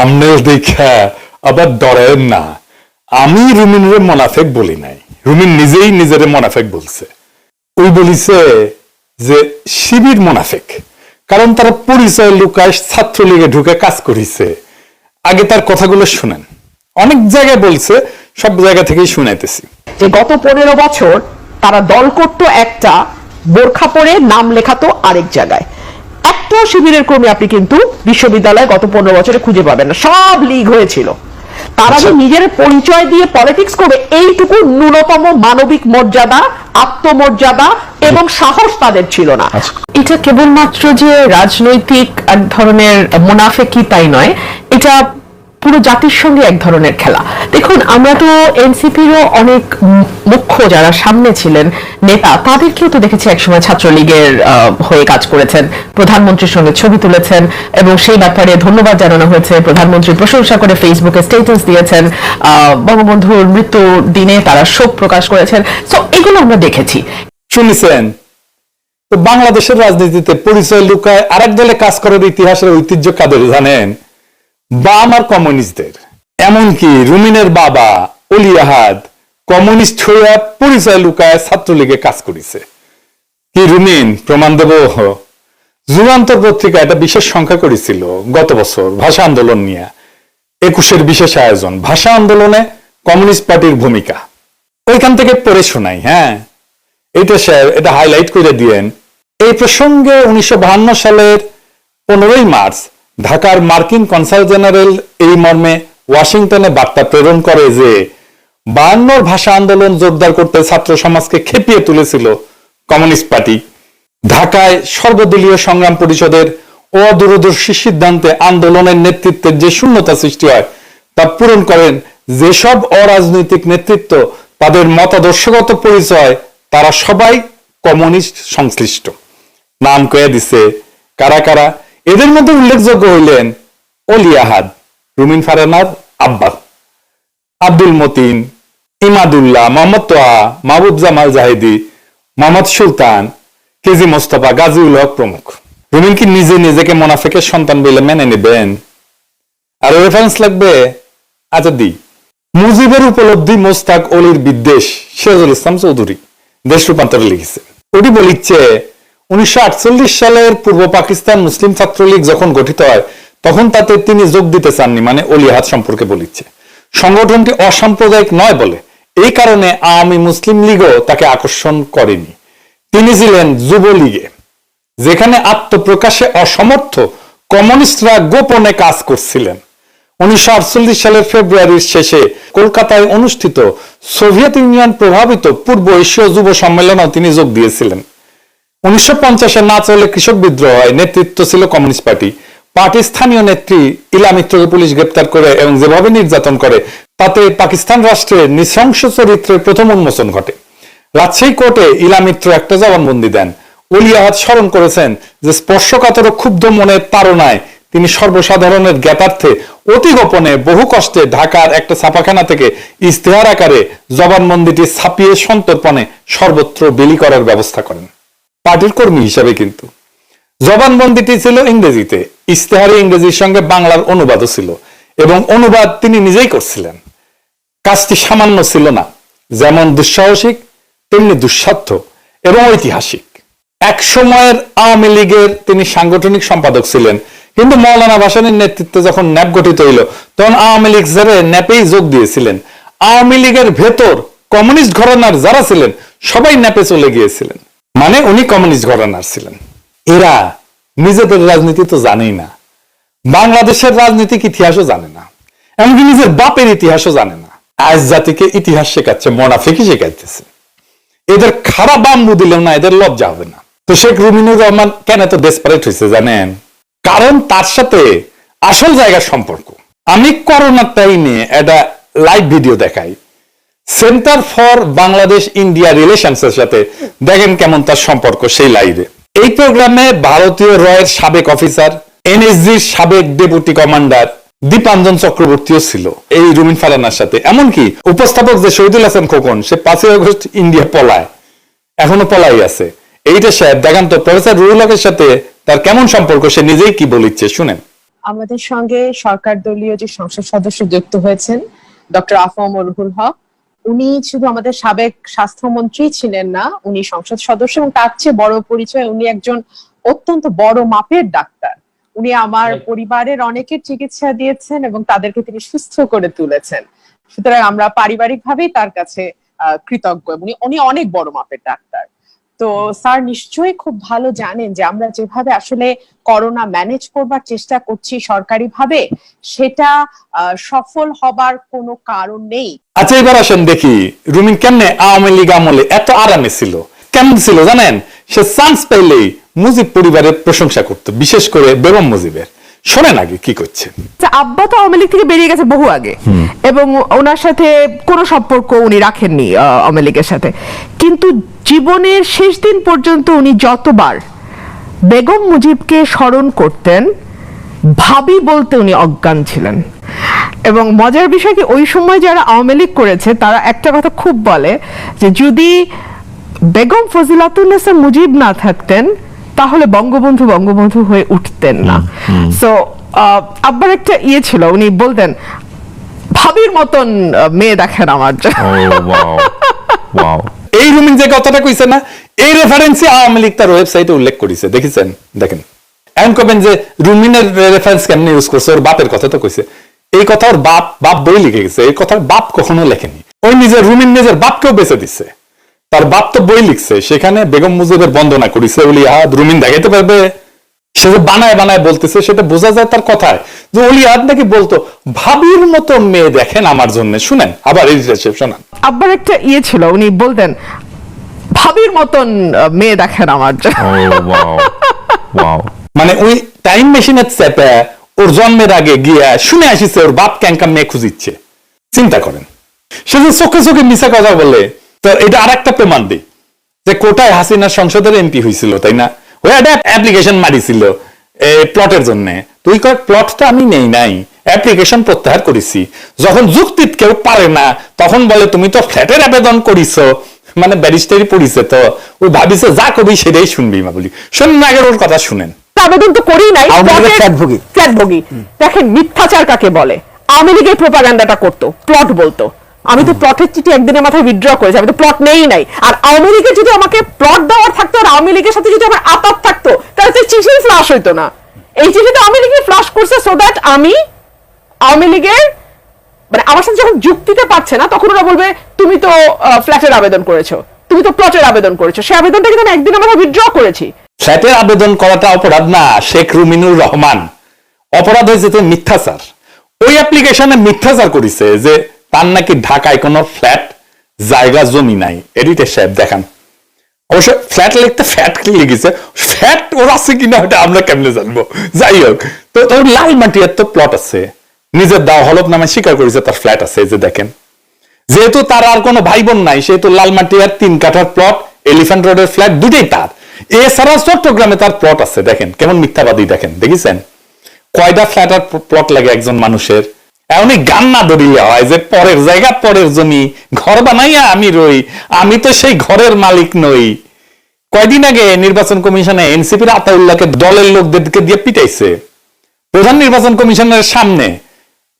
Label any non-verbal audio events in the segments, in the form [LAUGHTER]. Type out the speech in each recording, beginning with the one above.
Thumbnail দেখা, আবার ডরেন না। আমি রুমিনের মোনাফেক বলি নাই। রুমিন নিজেই নিজের মোনাফেক বলছে। ওই বলিছে যে, শিবির মোনাফেক। কারণ তারা পরিচয় লুকায় ছাত্রলীগে ঢুকে কাজ করিছে। আগে তার কথাগুলো শুনেন। অনেক জায়গায় বলছে, সব জায়গা থেকেই শুনাইতেছি। যে গত পনেরো বছর তারা দল করতো একটা, বোরখা পরে নাম লেখাতো আরেক জায়গায়। একটাও শিবিরের কর্মী আপনি কিন্তু বিশ্ববিদ্যালয়ে গত পনেরো বছরে খুঁজে পাবেন না। সব লিগ হয়েছিল। তারা যে নিজের পরিচয় দিয়ে পলিটিক্স করবে এইটুকু ন্যূনতম মানবিক মর্যাদা আত্মমর্যাদা এবং সাহস তাদের ছিল না। এটা কেবলমাত্র যে রাজনৈতিক এক ধরনের মুনাফে কি তাই নয় এটা পুরো জাতির সঙ্গে এক ধরনের খেলা। দেখুন, আমরা তো এনসিপিরও অনেক মুখ্য যারা সামনে ছিলেন নেতা, তাদেরকেও তো দেখেছি একসময় ছাত্রলীগের হয়ে কাজ করেছেন। প্রধানমন্ত্রীর সঙ্গে ছবি তুলেছেন এবং সেই ব্যাপারে ধন্যবাদ জানানো হয়েছে। প্রধানমন্ত্রী প্রশংসা করে ফেসবুকে স্টেটাস দিয়েছেন। বঙ্গবন্ধুর মৃত্যু দিনে তারা শোক প্রকাশ করেছেন। তো এগুলো আমরা দেখেছি। শুনেছেন বাংলাদেশের রাজনীতিতে পরিচয় লুকায় আরেক দলে কাজ করার ইতিহাসের ঐতিহ্য কাদের জানেন? বাম আর কমিউনিস্টদের। এমনকি রুমিনের বাবা অলি আহাদ কমিউনিস্ট হইয়া পরিচয় লুকায় ছাত্রলীগে কাজ করেছে। কি রুমিন, প্রমাণ দেব? যুগান্তর পত্রিকা একটা বিশেষ সংখ্যা করেছিল গত বছর, ভাষা আন্দোলন নিয়ে। একুশের বিশেষ আয়োজন, ভাষা আন্দোলনে কমিউনিস্ট পার্টির ভূমিকা। ওইখান থেকে পড়ে শোনাই হ্যাঁ। এটা স্যার, এটা হাইলাইট করে দিয়েন। এই প্রসঙ্গে উনিশশো সালের পনেরোই মার্চ ঢাকার মার্কিন কনসাল জেনারেল এই মর্মে ওয়াশিংটনে বার্তা প্রেরণ করে যে, বায়ান্নর ভাষা আন্দোলন জোরদার করতে ছাত্র সমাজকে খেপিয়ে তুলেছিল কমিউনিস্ট পার্টি। ঢাকায় সর্বদলীয় সংগ্রাম পরিষদের অদূরদর্শী সিদ্ধান্তে আন্দোলনের নেতৃত্বের যে শূন্যতা সৃষ্টি হয়, তা পূরণ করেন যেসব অরাজনৈতিক নেতৃত্ব, তাদের মতাদর্শগত পরিচয়, তারা সবাই কমিউনিস্ট সংশ্লিষ্ট। নাম কয়ে দিছে, কারা কারা? এদের মধ্যে উল্লেখযোগ্য হইলেন অলি আহাদ, রুমিন ফারানার আব্বা আব্দুল মতিন, ইমাদুল্লাহ, মোহাম্মদ তোহা, মাহবুব জামাল জাহিদি, মোহাম্মদ সুলতান, কেজি মোস্তফা, গাজীউল হক প্রমুখ। রুমিন কি নিজে নিজেকে মোনাফেকের সন্তান বলে মেনে নেবেন? আর রেফারেন্স লাগবে? আচ্ছা দি। মুজিবের উপলব্ধি মোস্তাক অলির বিদ্বেষ সিরাজুল ইসলাম চৌধুরী, দেশ রূপান্তরে লিখেছে। ওটি বলিচ্ছে উনিশশো আটচল্লিশ সালের পূর্ব পাকিস্তান মুসলিম ছাত্রলীগ যখন গঠিত হয়, তখন তাতে তিনি যোগ দিতে চাননি মানে অলিহাত সম্পর্কে বলিচ্ছে সংগঠনটি অসাম্প্রদায়িক নয় বলে, এই কারণে আওয়ামী মুসলিম লীগও তাকে আকর্ষণ করেনি। তিনি ছিলেন যুবলীগে, যেখানে আত্মপ্রকাশে অসমর্থ কমিউনিস্টরা গোপনে কাজ করছিলেন। উনিশশো আটচল্লিশ সালের ফেব্রুয়ারির শেষে কলকাতায় অনুষ্ঠিত সোভিয়েত ইউনিয়ন প্রভাবিত পূর্ব এশীয় যুব সম্মেলনেও তিনি যোগ দিয়েছিলেন। উনিশশো না চলে কৃষক বিদ্রোহ হয় নেতৃত্ব ছিল কমিউনিস্ট পার্টি। পার্টির স্থানীয় নেত্রী ইলা মিত্রকে পুলিশ গ্রেপ্তার করে এবং যেভাবে নির্যাতন করে, তাতে পাকিস্তান রাষ্ট্রের নৃশংস চরিত্রের প্রথম উন্মোচন ঘটে। রাজশাহী কোর্টে ইলা মিত্র একটা জবানবন্দি দেন। অলি আহাদ স্মরণ করেছেন যে স্পর্শকাতর ক্ষুব্ধ মনের তাড়নায় তিনি সর্বসাধারণের জ্ঞাতার্থে অতি গোপনে বহু কষ্টে ঢাকার একটা ছাপাখানা থেকে ইস্তেহার আকারে জবানবন্দিটি ছাপিয়ে সন্তর্পণে সর্বত্র বিলি করার ব্যবস্থা করেন। পার্টির কর্মী হিসাবে কিন্তু। জবানবন্দিটি ছিল ইংরেজিতে ইস্তেহারে ইংরেজির সঙ্গে বাংলার অনুবাদও ছিল এবং অনুবাদ তিনি নিজেই করছিলেন। কাজটি সামান্য ছিল না, যেমন দুঃসাহসিক, তেমনি দুঃসাধ্য এবং ঐতিহাসিক। এক সময়ের আওয়ামী লীগের তিনি সাংগঠনিক সম্পাদক ছিলেন, কিন্তু মৌলানা ভাসানের নেতৃত্বে যখন ন্যাপ গঠিত হইল, তখন আওয়ামী লীগ ছেড়ে ন্যাপেই যোগ দিয়েছিলেন। আওয়ামী লীগের ভেতর কমিউনিস্ট ঘরানার যারা ছিলেন, সবাই ন্যাপে চলে গিয়েছিলেন। মানে উনি কমিউনিস্ট ঘরানার ছিলেন। এরা নিজেদের রাজনীতি তো জানেই না। বাংলাদেশের রাজনৈতিক ইতিহাসও জানে না। এমনকি নিজের বাপের ইতিহাসও জানে না। আজ জাতিকে ইতিহাস শেখাচ্ছে, মোনাফিকই শেখাইতেছে। এদের খারাপ বাম্বু দিলেও না, এদের লজ্জা হবে না। তো শেখ রুমিনুর রহমান কেন এত ডেসপারেট হয়েছে জানেন? কারণ তার সাথে আসল জায়গার সম্পর্ক। আমি করোনার টাইমে একটা লাইভ ভিডিও দেখাই। Centre for Bangladesh India relations এর সাথে। দেখেন কেমন তার সম্পর্ক সেই লাইভে। এই প্রোগ্রামে ভারতীয় রয়ের সাবেক অফিসার, এনএসজির সাবেক ডেপুটি কমান্ডার, দীপাঞ্জন চক্রবর্তীও ছিল এই রুমিন ফারানার সাথে। এমনকি উপস্থাপক যে শহীদুল হাসান খোকন, সে পাঁচই আগস্ট ইন্ডিয়া পলায়। এখনও পলাই আছে। এইটা সাহেব দেখান তো, প্রফেসর রুহুল হকের সাথে তার কেমন সম্পর্ক, সে নিজেই কি বলিচ্ছে, শুনেন। আমাদের সঙ্গে সরকার দলীয় যে সংসদ সদস্য যুক্ত হয়েছেন, ডক্টর আফম উলহুল হক উনি শুধু আমাদের সাবেক স্বাস্থ্যমন্ত্রী ছিলেন না উনি সংসদ সদস্য এবং তার চেয়ে বড় পরিচয় উনি একজন অত্যন্ত বড় মাপের ডাক্তার। উনি আমার পরিবারের অনেকের চিকিৎসা দিয়েছেন এবং তাদেরকে তিনি সুস্থ করে তুলেছেন। সুতরাং আমরা পারিবারিকভাবেই তার কাছে কৃতজ্ঞ এবং উনি- উনি অনেক বড় মাপের ডাক্তার। তো স্যার নিশ্চয়ই খুব ভালো জানেন যে আমরা যেভাবে আসলে করোনা ম্যানেজ করবার চেষ্টা করছি সরকারি ভাবে সেটা সফল হবার কোনো কারণ নেই। আচ্ছা এবার আসেন দেখি রুমিন কেমনে আওয়ামী লীগ আমলে এত আরামে ছিল? কেমন ছিল জানেন? সে চান্স পেলেই মুজিব পরিবারের প্রশংসা করতো বিশেষ করে বেগম মুজিবের। শোনেন আগে কি করছে। আচ্ছা, আব্বা তো আওয়ামী লীগ থেকে বেরিয়ে গেছে বহু আগে। এবং ওনার সাথে কোনো সম্পর্ক উনি রাখেননি আহ, আওয়ামী লীগের সাথে। কিন্তু জীবনের শেষ দিন পর্যন্ত উনি যতবার বেগম মুজিবকে স্মরণ করতেন ভাবি বলতে উনি অজ্ঞান ছিলেন। এবং মজার বিষয় কি ওই সময় যারা আওয়ামী লীগ করেছে তারা একটা কথা খুব বলে যে যদি বেগম ফজিলাতুন্নেসা মুজিব না থাকতেন তাহলে বঙ্গবন্ধু বঙ্গবন্ধু হয়ে উঠতেন না। সো আব্বার একটা ইয়ে ছিল উনি বলতেন ভাবির মতন মেয়ে দেখেন আমার জন্য। [LAUGHS] এই রুমিন যে কথাটা কইছে না, এই রেফারেন্সে আওয়ামী লীগ তার ওয়েবসাইটে উল্লেখ করেছে। দেখেছেন? দেখেন। এখন কবেন যে রুমিনের রেফারেন্স কেমনে ইউজ করছে, ওর বাপের কথা তো কইছে। এই কথা ওর বাপ বাপ বই লিখে গেছে, এই কথা বাপ কখনো লেখেনি। ওই নিজের, রুমিন নিজের বাপকেও বেঁচে দিচ্ছে তার বাপ তো বই লিখছে, সেখানে বেগম মুজিবের বন্দনা করেছে বলি আহাদ, রুমিন দেখাইতে পারবে। সে যে বানায় বানায় বলতেছে, সেটা বোঝা যায় তার কথায়। যে অলি আহাদ নাকি বলতো, ভাবির মতো মেয়ে দেখেন আমার জন্য। শুনেন, আবার এই যে শোনান। আব্বার একটা ইয়ে ছিল উনি বলতেন ভাবির মতন মেয়ে দেখেন আমার. মানে ওই টাইম মেশিনের চেপে ওর জন্মের আগে গিয়া শুনে আসিছে ওর বাপ ক্যাঙ্কা মেয়ে খুঁজিচ্ছে। চিন্তা করেন। সে যে চোখে চোখে মিশা কথা বলে তো এটা আর একটা প্রমাণ দিই যে কোটায় হাসিনা সংসদের এমপি হয়েছিল তাই না? ওই একটা অ্যাপ্লিকেশন মারিছিল প্লটের জন্য। তুই কয় প্লটটা আমি নেই নাই। অ্যাপ্লিকেশন প্রত্যাহার করেছি। যখন যুক্তিত কেউ পারে না তখন বলে তুমি তো ফ্ল্যাটের আবেদন করিছো মানে ব্যারিস্টারি পড়িছে তো। ওই ভাবিছে যা কবি সেটাই শুনবি মা বলি শুনুন আগে ওর কথা শুনেন। আবেদন তো করি নাই ফ্ল্যাটভোগী। ফ্ল্যাটভোগী। দেখেন মিথ্যাচার কাকে বলে? আওয়ামী লীগের প্রোপাগান্ডাটা করতো প্লট বলতো। আমি তো প্লটের চিঠি একদিনের মাথায় উইথড্র করেছি আমি তো প্লট নেই নাই। আর আওয়ামী লীগের যদি আমাকে প্লট দেওয়ার থাকতো আর আওয়ামী লীগের সাথে যদি আমার আতাত থাকতো তাহলে তো চিঠি ফ্লাশ হইতো না। এই চিঠিটা আওয়ামী লীগের ফ্লাশ করছে সো দ্যাট আমি আওয়ামী লীগের মানে আমার সাথে যখন যুক্তিতে পারছে না, তখন ওরা বলবে, তুমি তো ফ্ল্যাটের আবেদন করেছ। তুমি তো প্লটের আবেদন করেছ। সেই আবেদনটা কিন্তু আমি একদিনের মাথায় উইথড্র করেছি। ফ্ল্যাটের আবেদন করাটা অপরাধ না, শেখ রুমিনুর রহমান। অপরাধ হয়েছে তো মিথ্যাচার। ওই অ্যাপ্লিকেশনে মিথ্যাচার করেছে যে তার নাকি ঢাকায় কোনো ফ্ল্যাট জায়গা, জমি নাই। এডিটর সাহেব, দেখান। অবশ্য ফ্ল্যাট লিখতে ফ্যাট কি লিখেছে? ফ্যাট ওর আছে কিনা ওটা আমরা কেমনে জানব? যাই হোক, তো লাল মাটিয়ার তো প্লট আছে। নিজের দাও হলফ নামে স্বীকার করেছে, তার ফ্ল্যাট আছে যে দেখেন। যেহেতু তার আর কোনো ভাই বোন নাই, সেহেতু লালমাটিয়ার তিন কাঠার প্লট এলিফ্যান্ট রোডের ফ্ল্যাট দুটোই তার। এছাড়া চট্টগ্রামে তার প্লট আছে, দেখেন, কেমন মিথ্যাবাদী দেখেন, দেখেছেন? কয়টা ফ্ল্যাট আর প্লট লাগে একজন মানুষের? এমনই গান না ধরিয়া হয় যে পরের জায়গা, পরের জমি, ঘর বানাইয়া আমি রই, আমি তো সেই ঘরের মালিক নই। কয়দিন আগে নির্বাচন কমিশনে এনসিপির আতাউল্লাহকে দলের লোকদেরকে দিয়ে পিটাইছে। প্রধান নির্বাচন কমিশনের সামনে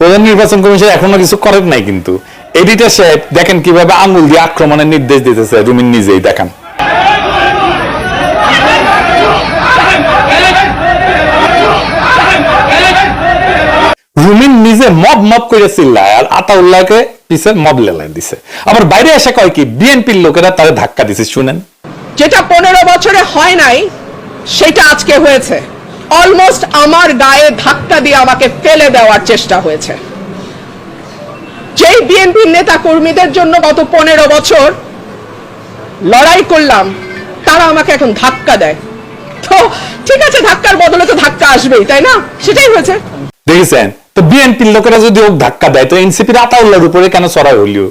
প্রধান নির্বাচন কমিশন এখনও কিছু করেন নাই কিন্তু। এডিটর সাহেব, দেখেন কীভাবে আঙুল দিয়ে আক্রমণের নির্দেশ দিতেছে। রুমিন নিজেই দেখান। রুমিন নিজে মব মব করে চিল্লায় আর আতাউল্লাহকে পিছে মব লেলাই দিছে। আবার বাইরে এসে কয় কি, বিএনপির লোকেরা তারে ধাক্কা দিছে, শুনেন। যেটা পনেরো বছরে হয় নাই, সেটা আজকে হয়েছে। অলমোস্ট আমার গায়ে ধাক্কা দিয়ে আমাকে ফেলে দেওয়ার চেষ্টা হয়েছে। যেই বিএনপির নেতা কর্মীদের জন্য গত পনেরো বছর লড়াই করলাম, তারা আমাকে এখন ধাক্কা দেয়। তো ঠিক আছে, ধাক্কার বদলে তো ধাক্কা আসবেই, তাই না? সেটাই হয়েছে। দেখেছেন? তো বিএনপির লোকেরা যদি ওক ধাক্কা দেয়, তো এনসিপির আতাউল্লাহর উপরে কেন চড়াই হইলিও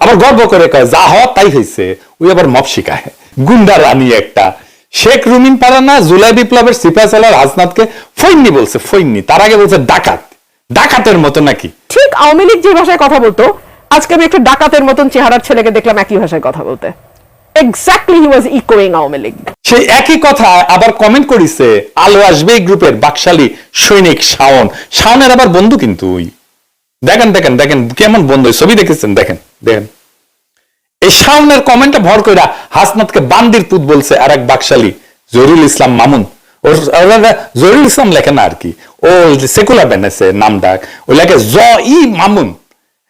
আবার গর্ব করে কয়, যা হওয়া তাই হয়েছে ওই আবার মপ শিখায় গুন্ডা রানী একটা। শেখ রুমিন পারানা জুলাই বিপ্লবের সিপাহ সালার হাসনাতকে ফৈন্নি বলছে ফৈন্নি তার আগে বলছে ডাকাত। ডাকাতের মতো নাকি? ঠিক আওয়ামী লীগ যে ভাষায় কথা বলতো আজকে আমি একটা ডাকাতের মতন চেহারার ছেলেকে দেখলাম একই ভাষায় কথা বলতে। এক্স্যাক্টলি হি ওয়াজ ইকোয়িং আওয়ামী লীগ। সেই একই কথা আবার কমেন্ট করিছে আলো আসবে গ্রুপের বাকশালী সৈনিক শাওন। শাওনের আবার বন্ধু কিন্তু ওই। দেখেন দেখেন দেখেন কেমন বন্ধু ছবি দেখেছেন? দেখেন দেখেন। এই শাওনের কমেন্টে ভর কইরা হাসনাতকে বান্দির পুত বলছে আর এক বাকশালী জহিরুল ইসলাম মামুন। ওর ইসলাম লেখে না আর কি? ও সেকুলার বেনেছে নামটা ও লেখে জ ই মামুন।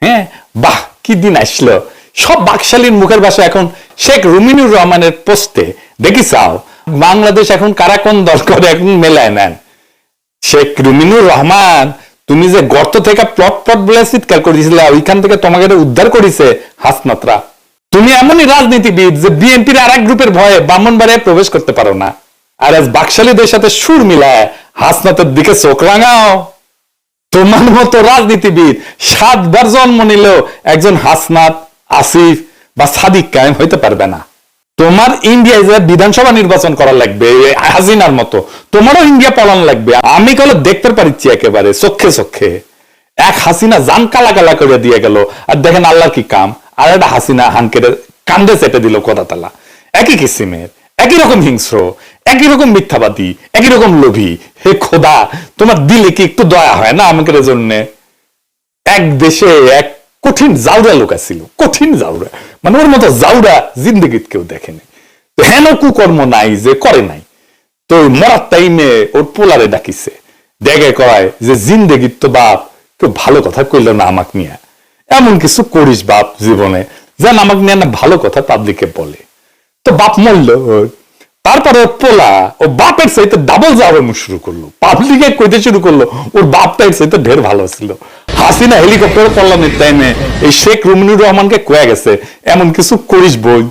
হ্যাঁ? বাহ, কি দিন আসলো। সব বাকশালীর মুখের ভাষা এখন শেখ রুমিনুর রহমানের পোস্টে। দেখি চাও, বাংলাদেশ এখন কারা কোন দল করে এখন মেলায় নেন? শেখ রুমিনুর রহমান, তুমি যে গর্ত থেকে প্লট প্লট বলে চিৎকার করেছিলে ওইখান থেকে তোমাকে উদ্ধার করেছে হাসনাতরা। তুমি এমনই রাজনীতিবিদ যে বিএনপির আর এক গ্রুপের ভয়ে ব্রাহ্মণবাড়িয়ায় প্রবেশ করতে পারো না। আর আজ বাকশালীদের সাথে সুর মিলায় হাসনাতের দিকে চোখ রাঙাও। তোমার মতো রাজনীতিবিদ সাতবার জন্ম নিলেও একজন হাসনাত, আসিফ বা সাদিক কায়েম হইতে পারবে না। তোমার ইন্ডিয়ায় যে বিধানসভা নির্বাচন করা লাগবে এই হাসিনার মতো, তোমারও ইন্ডিয়া পালন লাগবে। আমি কলে দেখতে পারিছি একেবারে চক্ষে চক্ষে এক হাসিনা জান কালা কালা করে দিয়ে গেল, আর দেখেন আল্লাহর কি কাম। আর একটা হাসিনা হানকের কান্দে চেপে দিল কথা তালা একই কিসিমের, একই রকম হিংস্র, একই রকম মিথ্যাবাদী, একই রকম লোভী। হে খোদা, তোমার দিলে কি একটু দয়া হয় না আমাদের জন্য? এক দেশে এক কঠিন জাউরা লোক ছিল কঠিন জাউরা। মানে ওর মতো জাউরা জিন্দগিত কেউ দেখেনি। তো হেন কুকর্ম নাই যে করে নাই। তো মরার টাইমে ওর পোলারে ডাকিছে। দেখে কয় যে জিন্দগিত তো বাপ, কেউ ভালো কথা কইল না আমাকে নিয়ে। এমন কিছু করিস বাপ জীবনে। যেন আমাকে নিয়ে না ভালো কথা পাবলিকে বলে। তো বাপ মরল, তারপরে পোলা ও বাপের সাথে ডাবল যাওয়ানো শুরু করল। পাবলিকে কইতে শুরু করল, ওর বাপটার সাথে ঢের ভালো ছিল। হাসিনা হেলিকপ্টার পড়লামের টাইমে এই শেখ রুমিনুর রহমানকে কয়ে গেছে, এমন কিছু করিস বই,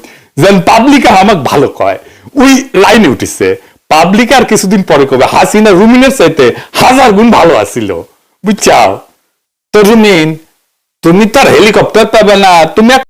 যেন পাবলিকে আমাকে ভালো কয়। ওই লাইনে উঠিছে পাবলিক আর কিছুদিন পরে কবে হাসিনা রুমিনের চাইতে হাজার গুণ ভালো আসিল বুঝছাও? তো রুমিন তুমি তার হেলিকপ্টার পাবে না তুমি